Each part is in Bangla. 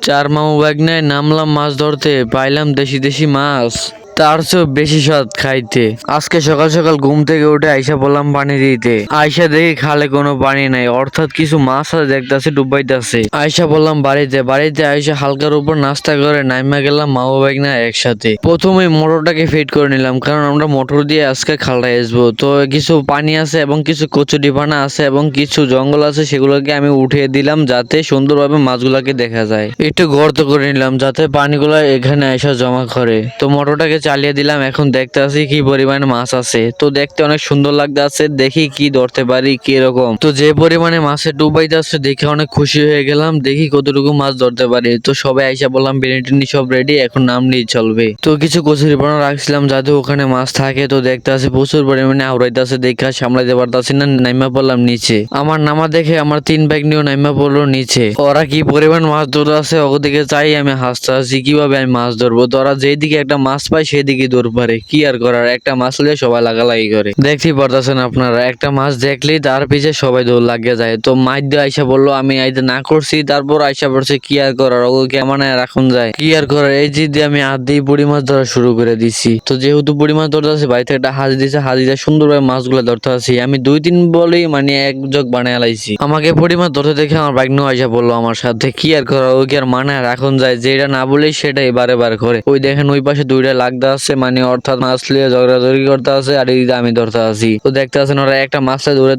চার মামু বাগনায় নামলাম মাছ ধরতে পাইলাম দেশি দেশি মাছ। তার চেয়েও বেশি স্বাদ খাইতে। আজকে সকাল সকাল ঘুম থেকে উঠে আইসা বললাম পানি দিতে। আইসা দেখি খালে কোনো পানি নাই, অর্থাৎ কিছু মাছ আছে দেখতেছে ডুবাইতেছে। আইসা বললাম, বাড়িতে বাড়িতে আইসা হালকার উপর নাস্তা করে নাইমা গেলাম মামু বাগনা একসাথে। প্রথমে মোটরটাকে ফিট করে নিলাম, কারণ আমরা মোটর দিয়ে আজকে খালটা আসব তো কিছু পানি আছে এবং কিছু কচুরি পানা আছে এবং কিছু জঙ্গল আছে, সেগুলোকে আমি উঠিয়ে দিলাম যাতে সুন্দরভাবে মাছগুলোকে দেখা যায়। একটু গর্ত করে নিলাম যাতে পানিগুলো এখানে এসে জমা করে। তো মোটরটাকে চালিয়ে দিলাম, এখন দেখতে আছি কি পরিমাণে মাছ আছে। তো দেখতে অনেক সুন্দর লাগতে আছে দেখি কি ধরতে পারি কি রকম তো যে পরিমাণে মাছের ডুবাইতে আছে দেখে অনেক খুশি হয়ে গেলাম, দেখি কতটুকু মাছ ধরতে পারি। তো সবাই আইসা বললাম, বিরিয়ানি সব রেডি এখন নামলেই চলবে। তো কিছু কচুরি পানা রাখছিলাম, যাতে ওখানে মাছ থাকে। তো দেখতে আছে প্রচুর পরিমাণে আউড়াইতে আছে দেখে সামলাইতে পারতাছি না, নাইমা পড়লাম নিচে। আমার নামা দেখে আমার তিন ব্যাগ নিয়েও নাইমা পড়ল নিচে। ওরা কি পরিমাণ মাছ ধরতে আছে ওদিকে চাই আমি হাসতে আছি কীভাবে আমি মাছ ধরবো? তো ওরা যেদিকে একটা মাছ পায় সেদিকে দৌড় পারে কি আর করার? একটা মাছ হলে সবাই লাগালাগি করে। দেখতেই পারতেছেন আপনারা, একটা মাছ দেখলেই তার পিছে সবাই দৌড় লাগিয়ে যায়। তো মাছ দিয়ে আইসা বলল, আমি আইতে না করছি। তারপর আইসা পড়ছে কি আর করার? ওকে মানে রাখুন যায়? কি আর করার? এই জিদ আমি হাত দিয়ে বুড়ি মাছ ধরা শুরু করে দিছি। তো যেহেতু বুড়ি মাছ ধরতে আছে বাড়িতে একটা হাজ দিছে হাজ দিয়ে সুন্দরভাবে মাছগুলো ধরতে আছি। আমি দুই তিন বলেই মানে এক জগ বানায় লাইছি। আমাকে বুড়ি মাছ ধরতে দেখে আমার বাইক নিয়ে আইসা বলল আমার সাথে, কি আর করার? ওকে আর মানে রাখুন যায়? যেটা না বলেই সেটাই বারে বার করে। ওই দেখেন ওই পাশে দুইটা লাগতে আছে মানে অর্থাৎ মাছ লিয়ে ঝগড়াঝগড়ি করতে আছে আর এই আমি ধরতে আছি। তো দেখতে আছেন ওরা একটা মাছটা ধরে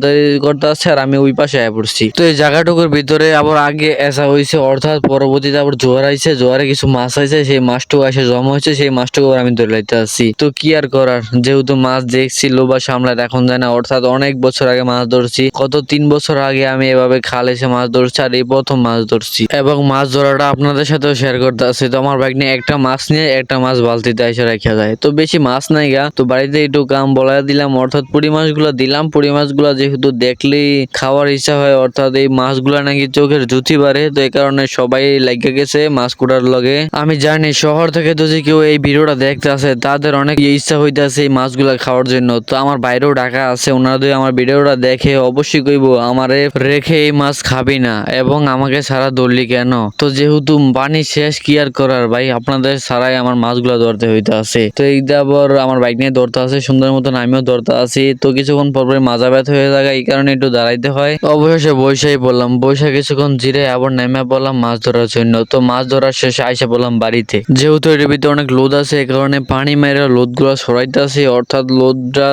করতে আছে আর আমি ওই পাশে আয় পড়ছি। তো এই জায়গাটুকুর ভিতরে আবার আগে এসা হয়েছে অর্থাৎ পরবর্তীতে আবার জোয়ার আইছে, জোয়ারে কিছু মাছ আইছে, সেই মাছটুকু এসে জমা হয়েছে সেই মাছটুকু আমি ধরে লাইতে আসছি তো কি আর করার? যেহেতু মাছ দেখছি বা সামলায় এখন যায় না, অর্থাৎ অনেক বছর আগে মাছ ধরছি, কত তিন বছর আগে আমি এভাবে খাল এসে মাছ ধরছি আর এই প্রথম মাছ ধরছি। এবং মাছ ধরাটা আপনাদের সাথেও শেয়ার করতে আসছি তো আমার বাইক নিয়ে একটা মাছ নিয়ে একটা মাছ বালতিতে এসে রেখে যায়। তো বেশি মাছ নাই গা। তো বাড়িতে একটু কাম বলা দিলাম, অর্থাৎ পুরি মাছগুলো দিলাম। পুরি মাছগুলো যেহেতু দেখলেই খাওয়ার ইচ্ছা হয়, অর্থাৎ এই মাছগুলো নাকি চোখের জুতি বাড়ে, তো এই কারণে সবাই লাগে গেছে মাছ কুটার লগে। আমি জানি শহর থেকে যদি কেউ এই ভিডিওটা দেখতে আসে, তাদের অনেক ইচ্ছা হইতেছে এই মাছগুলো খাওয়ার জন্য। তো আমার বাইরেও ডাকা আছে ওনারা যদি আমার ভিডিওটা দেখে অবশ্যই কইব, আমারে রেখে এই মাছ খাবি না, এবং আমাকে সারা ধরলি কেন? তো যেহেতু পানি শেষ কি আর করার ভাই? আপনাদের সারাই আমার মাছগুলো ধরতে হইতে আছে। তো এই আবার আমার বাইক নিয়ে ধরতে আছে, সুন্দর মতন আমিও ধরতে আছি। তো কিছুক্ষণ পর পরে মাজা ব্যথা হয়ে যায়, এই কারণে একটু দাঁড়াইতে হয়। অবশেষে বৈশাই বললাম বৈশাখ কিছুক্ষণ জিরে আবার নেমে পড়লাম মাছ ধরার জন্য। তো মাছ ধরার শেষে আইসা বললাম বাড়িতে। যেহেতু এর ভিতরে অনেক লোদ আছে, এই কারণে পানি মেরে লোদগুলা সরাইতে আছে। অর্থাৎ লোদটা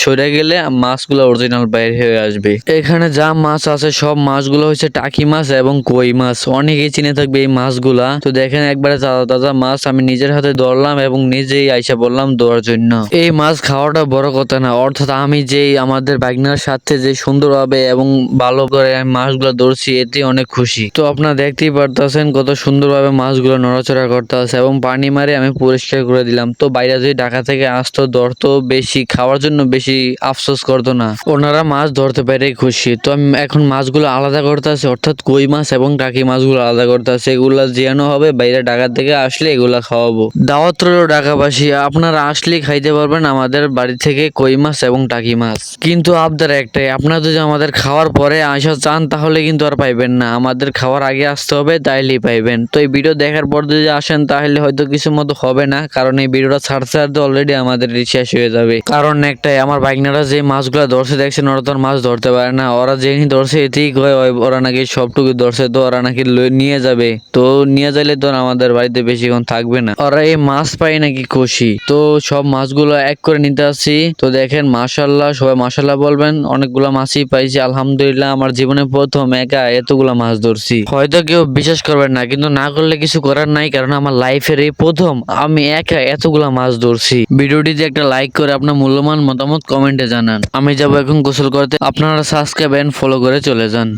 সরে গেলে মাছগুলো অরিজিনাল বাইরে হয়ে আসবে। এখানে যা মাছ আছে, সব মাছগুলো হচ্ছে টাকি মাছ এবং কই মাছ। অনেকেই চিনে থাকবে এই মাছগুলা। তো দেখেন, একবারে তাজা তাজা মাছ আমি নিজের হাতে ধরলাম এবং নিজেই আইসা বললাম ধোয়ার জন্য। এই মাছ খাওয়াটা বড় কথা না, অর্থাৎ আমি যেই আমাদের বাগনার সাথে যে সুন্দরভাবে এবং ভালো করে আমি মাছগুলো ধরছি, এতে অনেক খুশি। তো আপনারা দেখতেই পারতেছেন কত সুন্দরভাবে মাছগুলো নড়াচড়া করতে আছে এবং পানি মারে আমি পরিষ্কার করে দিলাম। তো বাইরে যদি ঢাকা থেকে আসতো, ধরতো বেশি, খাওয়ার জন্য বেশি আফসোস করতো না। ওনারা মাছ ধরতে পেরে খুশি। তো আমি এখন মাছগুলো আলাদা করতে আছে অর্থাৎ কই মাছ এবং টাকি মাছগুলো আলাদা করতে আছে এগুলা জিয়ানো হবে, বাইরে ঢাকা থেকে আসলে এগুলা খাওয়াবো। দাওয়াত রইল ঢাকাবাসী আপনারা আসলে খাইতে পারবেন আমাদের বাড়ি থেকে কই মাছ এবং টাকি মাছ। কিন্তু আবদার একটাই, আপনারা যদি আমাদের খাওয়ার পরে আসা চান তাহলে কিন্তু আর পাইবেন না। আমাদের খাওয়ার আগে আসতে হবে, তাইলেই পাইবেন। তো এই ভিডিও দেখার পর যদি আসেন তাহলে হয়তো কিছু মতো হবে না, কারণ এই ভিডিওটা ছাড়তে ছাড়তে অলরেডি আমাদের শেষ হয়ে যাবে। কারণ একটাই, আমার বাইকনারা যে মাছগুলো ধরছে, দেখছেন ওরা তো মাছ ধরতে পারে না। ওরা যেই ধরছে এতেই কয় ওরা নাকি সবটুকু ধরছে, তো ওরা নাকি নিয়ে যাবে। তো নিয়ে যাইলে তো আমাদের বাড়িতে বেশিক্ষণ থাকবে না। ওরা এই মাছ পাই নাকি খুশি। তো সব মাছগুলো এক করে নিতে আসছি। তো দেখেন মাশাল্লাহ সবাই মাশাল্লাহ বলবেন, অনেকগুলো মাছই পাইছি। আলহামদুলিল্লাহ, আমার জীবনে প্রথম একা এতগুলো মাছ ধরছি। হয়তো কেউ বিশ্বাস করবেন না, কিন্তু না করলে কিছু করার নাই, কারণ আমার লাইফের এই প্রথম আমি একা এতগুলা মাছ ধরছি। ভিডিওটিতে একটা লাইক করে আপনার মূল্যবান মতামত কমেন্টে জানান। আমি যাব এখন গোসল করতে। আপনারা সাবস্ক্রাইব এন্ড ফলো করে চলে যান।